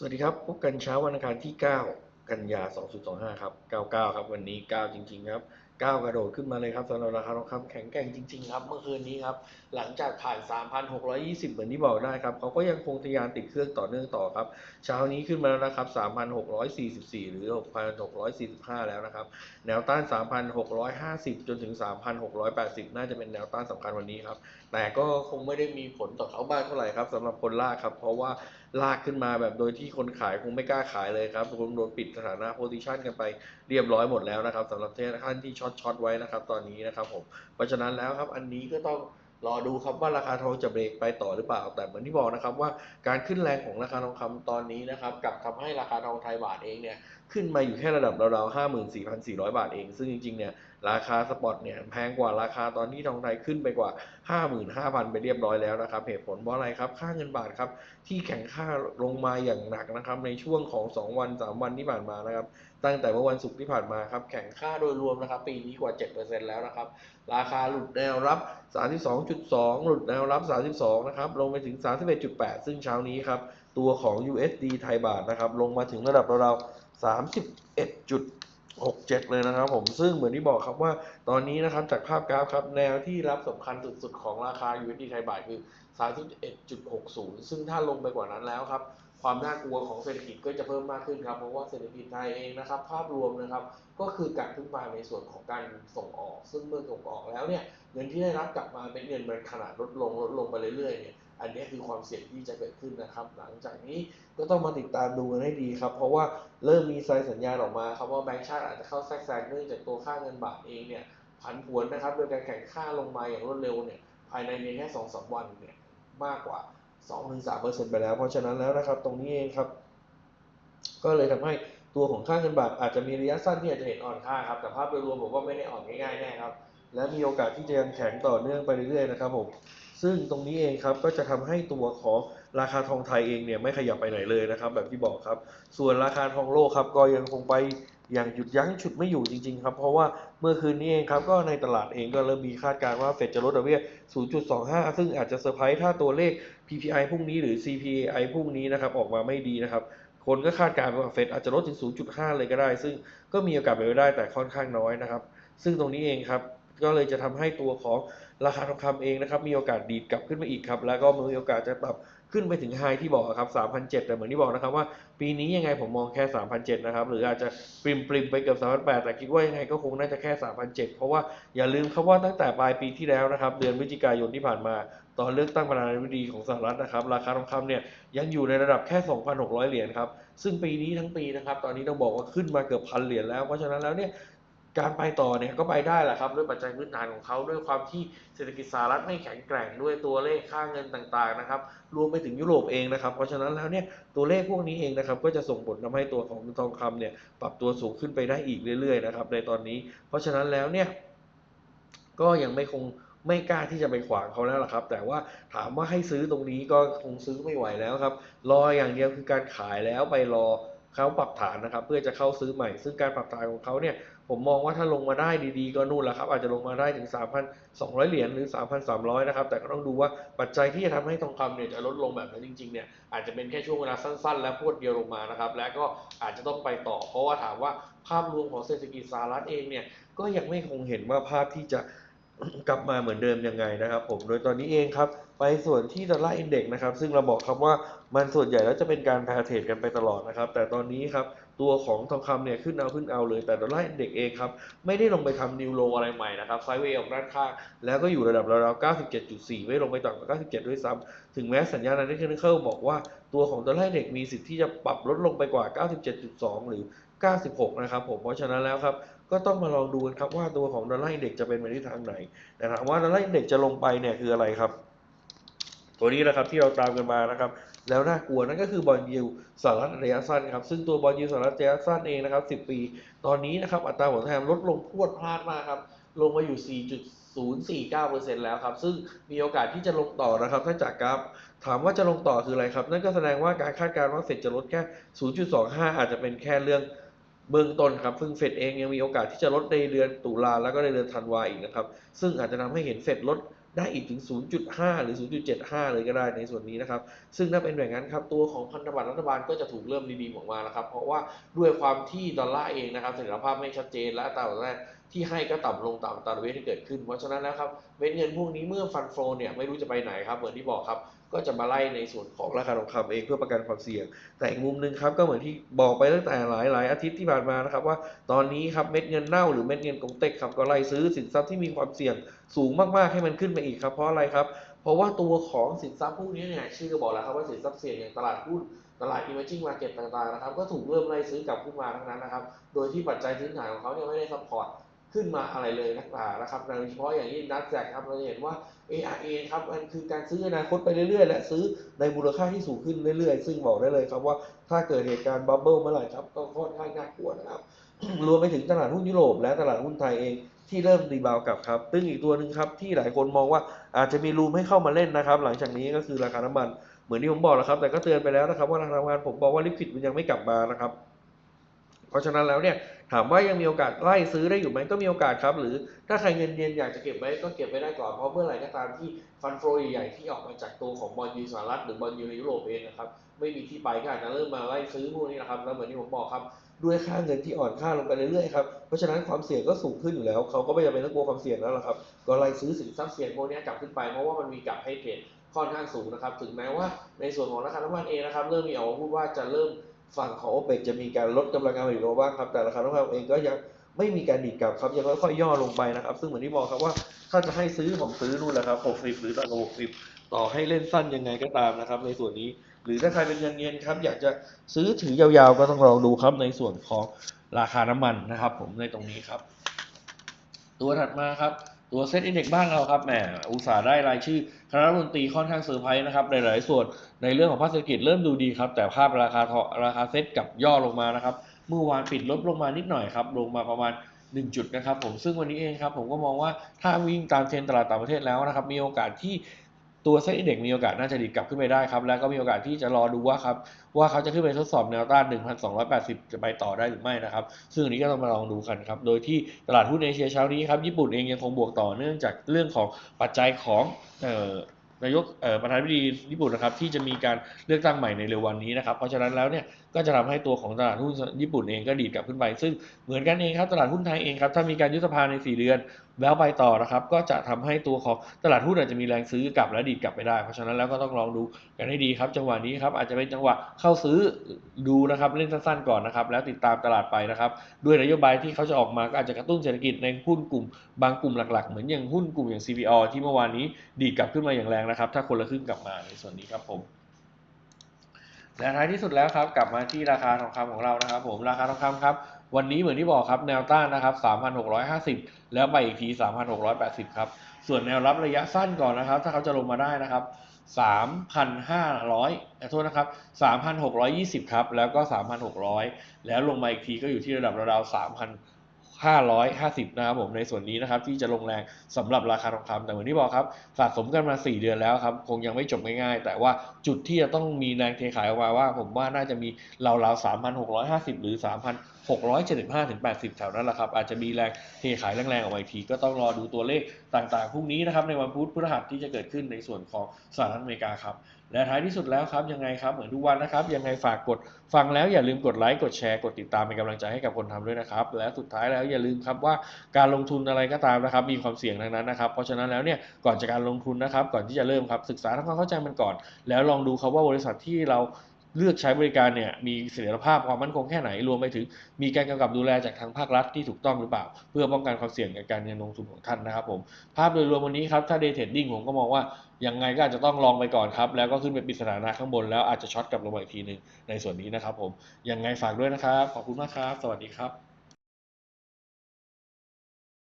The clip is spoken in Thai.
สวัสดีครับ พบกันเช้าวันอังคารที่ 9 กันยา 2025 ครับ 99 ครับ วันนี้ 9 จริง ๆ ครับ 9 กระโดดขึ้นมาเลยครับสำหรับราคาทองคำแข็งแกร่งจริง ๆ ครับ เมื่อคืนนี้ครับ หลังจากผ่าน 3,620 เหมือนที่บอกได้ครับ เขาก็ยังคงทะยานติดเครื่องต่อเนื่องต่อครับ เช้านี้ขึ้นมาแล้วนะครับ 3,644 หรือ 6,645 แล้วนะครับ แนวต้าน 3,650 จนถึง 3,680 น่าจะเป็นแนวต้านสำคัญวันนี้ครับแต่ก็คงไม่ได้มีผลต่อเขามากเท่าไหร่ครับสำหรับคนลากครับ เพราะว่าลากขึ้นมาแบบโดยที่คนขายคงไม่กล้าขายเลยครับคงโดนปิดสถานะโพซิชันกันไปเรียบร้อยหมดแล้วนะครับสำหรับท่านที่ช็อตช็อตไว้นะครับ ตอนนี้นะครับผมเพราะฉะนั้นแล้วครับอันนี้ก็ต้อง รอดูครับว่าราคาทองจะเบรกไปต่อหรือเปล่า แต่เหมือนที่บอกนะครับว่าการขึ้นแรงของราคาทองคำตอนนี้นะครับกลับทำให้ราคาทองไทยบาทเองเนี่ยขึ้นมาอยู่แค่ระดับราวๆห้าหมื่นสี่พันสี่ร้อยบาทเอง ซึ่งจริงๆเนี่ยราคาสปอตเนี่ยแพงกว่าราคาตอนที่ทองไทยขึ้นไปกว่า 55,000 ไปเรียบร้อยแล้วนะครับ เหตุผลเพราะอะไรครับค่าเงินบาทครับที่แข็งค่าลงมาอย่างหนักนะครับในช่วงของ 2 วัน 3 วันที่ผ่านมานะครับ ตั้งแต่เมื่อวันศุกร์ที่ผ่านมาครับแข็งค่าโดยรวมนะครับ ปีนี้กว่า 7%แล้วนะครับ ราคาหลุดแนวรับ 32.2 หลุดแนวรับ 32 นะครับ ลงไปถึง 31.8 ซึ่งเช้านี้ครับ ตัวของ USD ไทยบาทนะครับ ลงมาถึงระดับเราๆ31.67 เลยนะครับผมซึ่งเหมือนที่บอกครับว่าตอนนี้นะครับจากภาพกราฟครับแนวที่รับสำคัญสุดๆ ของราคา USD ไทยบาทคือ 31.60 ซึ่งถ้าลงไปกว่านั้นแล้วครับ ความน่ากลัวของเศรษฐกิจก็จะเพิ่มมากขึ้นครับ เพราะว่าเศรษฐกิจไทยเองนะครับ ภาพรวมนะครับ ก็คือการพึ่งพาในส่วนของการส่งออก ซึ่งเมื่อส่งออกแล้วเนี่ยเงินที่ได้รับกลับมาเป็นเงินมันขนาดลดลงลดลงไปเรื่อยๆเนี่ยอันนี้คือความเสี่ยงที่จะเกิดขึ้นนะครับ หลังจากนี้ก็ต้องมาติดตามดูกันให้ดีครับ เพราะว่าเริ่มมีไซน์สัญญาณออกมาครับว่าแบงก์ชาติอาจจะเข้าแทรกแซงเนื่องจากตัวค่าเงินบาทเองเนี่ยผันผวนนะครับ โดยการแข่งค่าลงมาอย่างรวดเร็วเนี่ยภายในเพียงแค่สองสามวันเนี่ยมากกว่า 2-3%ไปแล้ว เพราะฉะนั้นแล้วนะครับตรงนี้เองครับ ก็เลยทำให้ตัวของค่าเงินบาทอาจจะมีระยะสั้นที่อาจจะเห็นอ่อนค่าครับ แต่ภาพโดยรวมผมว่าไม่ได้อ่อนง่ายๆแน่ครับ และมีโอกาสที่จะยังแข็งต่อเนื่องไปเรื่อยๆนะครับผม ซึ่งตรงนี้เองครับก็จะทำให้ตัวของราคาทองไทยเองเนี่ยไม่ขยับไปไหนเลยนะครับ แบบที่บอกครับ ส่วนราคาทองโลกครับก็ยังคงไป ย่างหยุดยั้งฉุดไม่อยู่จริง ๆ ครับ เพราะว่าเมื่อคืนนี้เองครับ ก็ในตลาดเองก็เริ่มมีคาดการณ์ว่าเฟดจะลดดอกเบี้ย 0.25 ซึ่งอาจจะเซอร์ไพรส์ถ้าตัวเลข PPI พรุ่งนี้หรือ CPI พรุ่งนี้นะครับออกมาไม่ดีนะครับ คนก็คาดการณ์ว่าเฟดอาจจะลดถึง 0.5 เลยก็ได้ ซึ่งก็มีโอกาสเป็นไปได้แต่ค่อนข้างน้อยนะครับ ซึ่งตรงนี้เองครับก็เลยจะทำให้ตัวของราคาทองคำเองนะครับ มีโอกาสดีดกลับขึ้นมาอีกครับ แล้วก็มีโอกาสจะปรับ ขึ้นไปถึงไฮที่บอกครับ3,007แต่เหมือนที่บอกนะครับว่า ปีนี้ยังไงผมมองแค่ 3,007นะครับ หรืออาจจะปริมปริมไปเกือบ3,008แต่คิดว่ายังไงก็คงน่าจะแค่ 3,007เพราะว่าอย่าลืมครับว่าตั้งแต่ปลายปีที่แล้วนะครับ เดือนพฤศจิกายนที่ผ่านมา ตอนเลือกตั้งประธานาธิบดีของสหรัฐนะครับ ราคาทองคำเนี่ยยังอยู่ในระดับแค่ 2,600 เหรียญครับ ซึ่งปีนี้ทั้งปีนะครับ ตอนนี้ต้องบอกว่าขึ้นมาเกือบพันเหรียญแล้ว เพราะฉะนั้นแล้วเนี่ย การไปต่อเนี่ยก็ไปได้แหละครับ ด้วยปัจจัยพื้นฐานของเขาด้วยความที่เศรษฐกิจสหรัฐไม่แข็งแกร่งด้วยตัวเลขค่าเงินต่างๆนะครับรวมไปถึงยุโรปเองนะครับ เพราะฉะนั้นแล้วเนี่ยตัวเลขพวกนี้เองนะครับก็จะส่งผลทำให้ตัวของทองคำเนี่ยปรับตัวสูงขึ้นไปได้อีกเรื่อยๆนะครับในตอนนี้ เพราะฉะนั้นแล้วเนี่ยก็ยังไม่คงไม่กล้าที่จะไปขวางเขาแล้วล่ะครับ แต่ว่าถามว่าให้ซื้อตรงนี้ก็คงซื้อไม่ไหวแล้วครับ รออย่างเดียวคือการขายแล้วไปรอเขาปรับฐานนะครับ เพื่อจะเข้าซื้อใหม่ ซึ่งการปรับฐานของเขาเนี่ย ผมมองว่าถ้าลงมาได้ดีๆ ก็นู่นแหละครับ อาจจะลงมาได้ถึง 3,200 เหรียญหรือ 3,300 นะครับ แต่ก็ต้องดูว่าปัจจัยที่จะทำให้ทองคำเนี่ยจะลดลงแบบนั้นจริงๆเนี่ยอาจจะเป็นแค่ช่วงเวลาสั้นๆ และพวดเดียวลงมานะครับ และก็อาจจะต้องไปต่อ เพราะว่าถามว่าภาพรวมของเศรษฐกิจสหรัฐเองเนี่ยก็ยังไม่คงเห็นว่าภาพที่จะกลับมาเหมือนเดิมยังไงนะครับผม โดยตอนนี้เองครับ ไปส่วนที่ดอลลาร์อินเด็กซ์นะครับ ซึ่งเราบอกครับว่ามันส่วนใหญ่แล้วจะเป็นการแพรเทรดกันไปตลอดนะครับ แต่ตอนนี้ครับ ตัวของทองคำเนี่ยขึ้นเอาขึ้นเอาเลย แต่ดอลลาร์เด็กเองครับ ไม่ได้ลงไปทำนิวโลอะไรใหม่นะครับไซด์เวย์ออกด้านข้างแล้วก็อยู่ระดับราวๆ97.4 ไม่ลงไปต่ำกว่า97 ด้วยซ้ำถึงแม้สัญญาณนั้นที่เคิลบอกว่าตัวของดอลลาร์เด็กมีสิทธิ์ที่จะปรับลดลงไปกว่า 97.2 หรือ 96 นะครับผม เพราะฉะนั้นแล้วครับ ก็ต้องมาลองดูกันครับว่าตัวของดอลลาร์เด็กจะเป็นไปในทิศทางไหน แต่ถามว่าดอลลาร์เด็กจะลงไปเนี่ยคืออะไรครับ ตัวนี้แหละครับที่เราตามกันมานะครับ แล้วน่ากลัวนั่นก็คือบอลยิวสหรัฐระยะสั้นครับซึ่งตัวบอลยิวสหรัฐระยะสั้นเองนะครับ 10 ปี ตอนนี้นะครับอัตราผลตอบแทนลดลงพรวดพลาดมากครับลงมาอยู่ 4.049%แล้วครับ ซึ่งมีโอกาสที่จะลงต่อนะครับ ถ้าจากกราฟถามว่าจะลงต่อคืออะไรครับ นั่นก็แสดงว่าการคาดการณ์ว่าเฟดจะลดแค่ 0.25 อาจจะเป็นแค่เรื่องเบื้องต้นครับ ซึ่งเฟดเองยังมีโอกาสที่จะลดในเดือนตุลาแล้วก็ในเดือนธันวาอีกนะครับ ซึ่งอาจจะทำให้เห็นเฟดลด ได้อีกถึง 0.5 หรือ 0.75 เลยก็ได้ในส่วนนี้นะครับ ซึ่งถ้าเป็นแบบนั้นครับ ตัวของพันธบัตรรัฐบาลก็จะถูกเริ่มดีๆออกมาแล้วครับ เพราะว่าด้วยความที่ดอลลาร์เองนะครับเสถียรภาพไม่ชัดเจนและอัตราดอกเบี้ยที่ให้ก็ต่ำลงตามอัตาดเวทที่เกิดขึ้น เพราะฉะนั้นแล้วครับเม็ดเงินพวกนี้เมื่อฟันโฟเนี่ยไม่รู้จะไปไหนครับเหมือนที่บอกครับ ก็จะมาไล่ในส่วนของราคาทองคำเองเพื่อประกันความเสี่ยง แต่อีกมุมหนึ่งครับก็เหมือนที่บอกไปตั้งแต่หลายหลายอาทิตย์ที่ผ่านมานะครับว่าตอนนี้ครับเม็ดเงินเน่าหรือเม็ดเงินกงเต็กครับก็ไล่ซื้อสินทรัพย์ที่มีความเสี่ยงสูงมากๆให้มันขึ้นไปอีกครับเพราะอะไรครับ เพราะว่าตัวของสินทรัพย์พวกนี้เนี่ยชื่อก็บอกแล้วครับว่าสินทรัพย์เสี่ยงอย่างตลาดหุ้นตลาด emerging market ต่างๆนะครับก็ถูกเริ่มไล่ซื้อกลับขึ้นมาทั้งนั้นนะครับโดยที่ปัจจัยพื้นฐานของเขาเนี่ยไม่ได้ซัพพอร์ต ขึ้นมาอะไรเลยนักหนานะครับโดยเฉพาะอย่างยิ่งนัดแจกครับเราเห็นว่า ARA ครับมันคือการซื้ออนาคตไปเรื่อยๆ และซื้อในมูลค่าที่สูงขึ้นเรื่อยๆ ซึ่งบอกได้เลยครับว่าถ้าเกิดเหตุการณ์บับเบิ้ลเมื่อไหร่ครับก็ค่อนข้างน่ากลัวนะครับ รวมไปถึงตลาดหุ้นยุโรปและตลาดหุ้นไทยเองที่เริ่มรีบาวกลับครับ ซึ่งอีกตัวหนึ่งครับที่หลายคนมองว่าอาจจะมีรูมให้เข้ามาเล่นนะครับ หลังจากนี้ก็คือราคาน้ำมัน เหมือนที่ผมบอกแล้วครับ แต่ก็เตือนไปแล้วนะครับว่าราคาน้ำมันผมบอกว่าลิควิดมันยังไม่กลับมานะครับ เพราะฉะนั้นแล้วเนี่ยถามว่ายังมีโอกาสไล่ซื้อได้อยู่ไหมก็มีโอกาสครับ หรือถ้าใครเงินเย็นอยากจะเก็บไว้ก็เก็บไว้ได้ก่อนเพราะเมื่อไหร่ก็ตามที่ฟันโฟใหญ่ๆที่ออกมาจากตัวของบอลยูสหรัฐหรือบอลยูในยุโรปเองนะครับไม่มีที่ไปก็อาจจะเริ่มมาไล่ซื้อพวกนี้นะครับแล้วเหมือนที่ผมบอกครับด้วยค่าเงินที่อ่อนค่าลงไปเรื่อยๆครับเพราะฉะนั้นความเสี่ยงก็สูงขึ้นอยู่แล้วเขาก็ไม่จำเป็นต้องกลัวความเสี่ยงแล้วล่ะครับก็ไล่ซื้อสินทรัพย์เสี่ยงพวกนี้กลับขึ้นไปเพราะว่ามันมีกลับให้เทรดค่อนข้างสูงนะครับถึงแม้ว่าในส่วนของราคาน้ำมันเองนะครับเริ่มมีออกมาพูดว่าจะเริ่ม ฝั่งของโอเปกจะมีการลดกำลังการผลิตลงบ้างครับ แต่ราคาน้ำมันเองก็ยังไม่มีการดีดกลับครับยังค่อยๆย่อลงไปนะครับ ซึ่งเหมือนที่บอกครับว่าถ้าจะให้ซื้อผมซื้อนู่นแหละครับ60หรือต่ำกว่า60 ต่อให้เล่นสั้นยังไงก็ตามนะครับ ในส่วนนี้หรือถ้าใครเป็นเงินเย็นครับ อยากจะซื้อถือยาวๆก็ต้องลองดูครับในส่วนของราคาน้ำมันนะครับ ผมในตรงนี้ครับ ตัวถัดมาครับ ตัวเซตอินเด็กบ้านเราครับแหมอุตสาห์ได้รายชื่อคณะรัฐมนตรีค่อนข้างเซอร์ไพรส์นะครับในหลายส่วนในเรื่องของภาคเศรษฐกิจเริ่มดูดีครับ แต่ภาพราคาทอราคาเซตกับย่อลงมานะครับ เมื่อวานปิดลดลงมานิดหน่อยครับ ลงมาประมาณ 1 จุดนะครับผมซึ่งวันนี้เองครับผมก็มองว่าถ้าวิ่งตามเทรนด์ตลาดต่างประเทศแล้วนะครับ มีโอกาสที่ ตัวเซ็ตอินเด็กมีโอกาสน่าจะดีดกลับขึ้นไปได้ครับ แล้วก็มีโอกาสที่จะรอดูว่าครับว่าเขาจะขึ้นไปทดสอบแนวต้าน 1,280 จะไปต่อได้หรือไม่นะครับ ซึ่งอันนี้ก็ต้องมาลองดูกันครับ โดยที่ตลาดหุ้นเอเชียเช้านี้ครับญี่ปุ่นเองยังคงบวกต่อเนื่องจากเรื่องของปัจจัยของนายกประธานาธิบดีญี่ปุ่นนะครับที่จะมีการเลือกตั้งใหม่ในเร็ววันนี้นะครับ เพราะฉะนั้นแล้วเนี่ยก็จะทำให้ตัวของตลาดหุ้นญี่ปุ่นเองก็ดีดกลับขึ้นไป ซึ่งเหมือนกันเองครับตลาดหุ้นไทยเองครับถ้ามีการยุบสภาใน 4 เดือน แล้วไปต่อนะครับก็จะทำให้ตัวของตลาดหุ้นอาจจะมีแรงซื้อกลับและดีดกลับไปได้ เพราะฉะนั้นแล้วก็ต้องลองดูกันให้ดีครับจังหวะนี้ครับอาจจะเป็นจังหวะเข้าซื้อดูนะครับเล่นสั้นๆก่อนนะครับแล้วติดตามตลาดไปนะครับด้วยนโยบายที่เขาจะออกมาก็อาจจะกระตุ้นเศรษฐกิจในหุ้นกลุ่ม บางกลุ่มหลักๆ เหมือนอย่างหุ้นกลุ่มอย่าง CPO ที่เมื่อวานนี้ดีดกลับขึ้นมาอย่างแรงนะครับ ถ้าคนละครึ่งกลับมาในส่วนนี้ครับผมและท้ายที่สุดแล้วครับกลับมาที่ราคาทองคำของเรานะครับ ผมราคาทองคำครับ วันนี้เหมือนที่บอกครับแนวต้านนะครับ 3,650 แล้วไปอีกที 3,680 ครับ ส่วนแนวรับระยะสั้นก่อนนะครับ ถ้าเขาจะลงมาได้นะครับ 3,500ขอโทษนะครับ 3,620 ครับ แล้วก็ 3,600 แล้วลงมาอีกทีก็อยู่ที่ระดับราวๆ 550 นะครับผมในส่วนนี้นะครับที่จะลงแรงสำหรับราคาทองคำแต่เหมือนที่บอกครับสะสมกันมา 4 เดือนแล้วครับคงยังไม่จบง่ายๆ แต่ว่าจุดที่จะต้องมีแรงเทขายออกมาว่า ผมว่าน่าจะมีราวๆ3,650 หรือ 3,675ถึง80 แถวนั้นแหละครับอาจจะมีแรงเทขายแรงๆออกมาอีกทีก็ต้องรอดูตัวเลขต่างๆพรุ่งนี้นะครับในวันพุธพฤหัสที่จะเกิดขึ้นในส่วนของสหรัฐอเมริกาครับ และท้ายที่สุดแล้วครับยังไงครับเหมือนทุกวันนะครับ ยังไงฝากกดฟังแล้วอย่าลืมกดไลค์กดแชร์กดติดตามเป็นกำลังใจให้กับคนทำด้วยนะครับ และสุดท้ายแล้วอย่าลืมครับว่าการลงทุนอะไรก็ตามนะครับ มีความเสี่ยงทั้งนั้นนะครับ เพราะฉะนั้นแล้วเนี่ยก่อนจะการลงทุนนะครับ ก่อนที่จะเริ่มครับศึกษาทำความเข้าใจมันก่อน แล้วลองดูครับว่าบริษัทที่เรา เลือกใช้บริการเนี่ยมีเสถียรภาพความมั่นคงแค่ไหนรวมไปถึง มีการกำกับดูแลจากทางภาครัฐที่ถูกต้องหรือเปล่า เพื่อป้องกันความเสี่ยงในการเงินลงทุนของท่านนะครับผมภาพโดยรวมวันนี้ครับถ้า day trading ผมก็มองว่ายังไงก็อาจจะต้องลองไปก่อนครับ แล้วก็ขึ้นไปปิดสถานะข้างบนแล้วอาจจะช็อตกลับลงมาอีกทีหนึ่งในส่วนนี้นะครับผมยังไงฝากด้วยนะครับ ขอบคุณมากครับ สวัสดีครับ